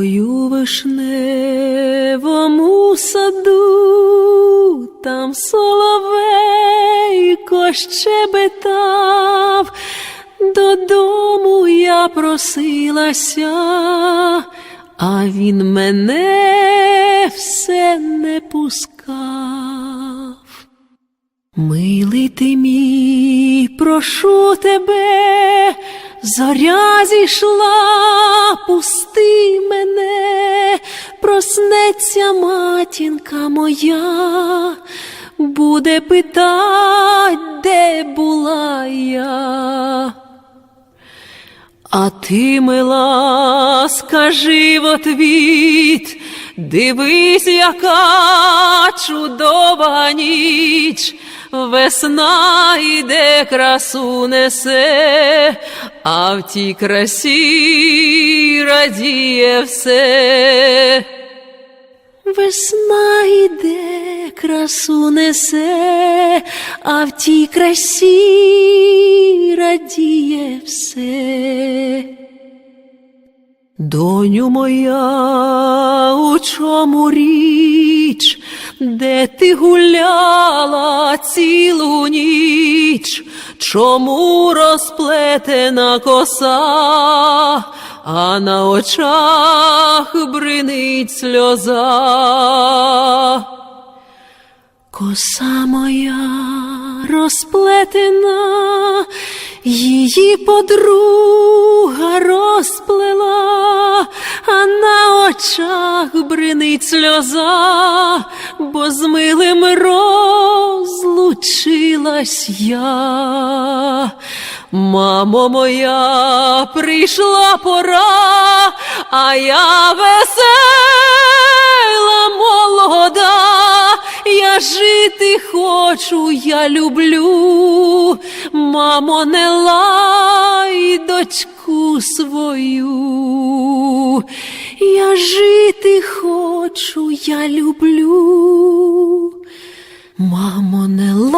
У вишневому саду, там соловейко щебетав, додому я просилася, а він мене все не пускав. Милий ти мій, прошу тебе, зоря зійшла, мене, проснеться матінка моя, буде питать, де була я. А ти, мила, скажи в отвіт, дивись, яка чудова ніч, весна йде, красу несе, а в тій красі радіє все. Весна йде, красу несе, а в тій красі радіє все. Доню моя, у чому річ, де ти гуляла цілу ніч, чому розплетена коса, а на очах бринить сльоза. Коса моя розплетена, її подруга розплела, а на очах бринить сльоза, бо з милим розлучилась я. Мамо моя, прийшла пора, а я весела молода, я жити хочу, я люблю, мамо, не лай дочку свою, я жити хочу, я люблю, мамо, не.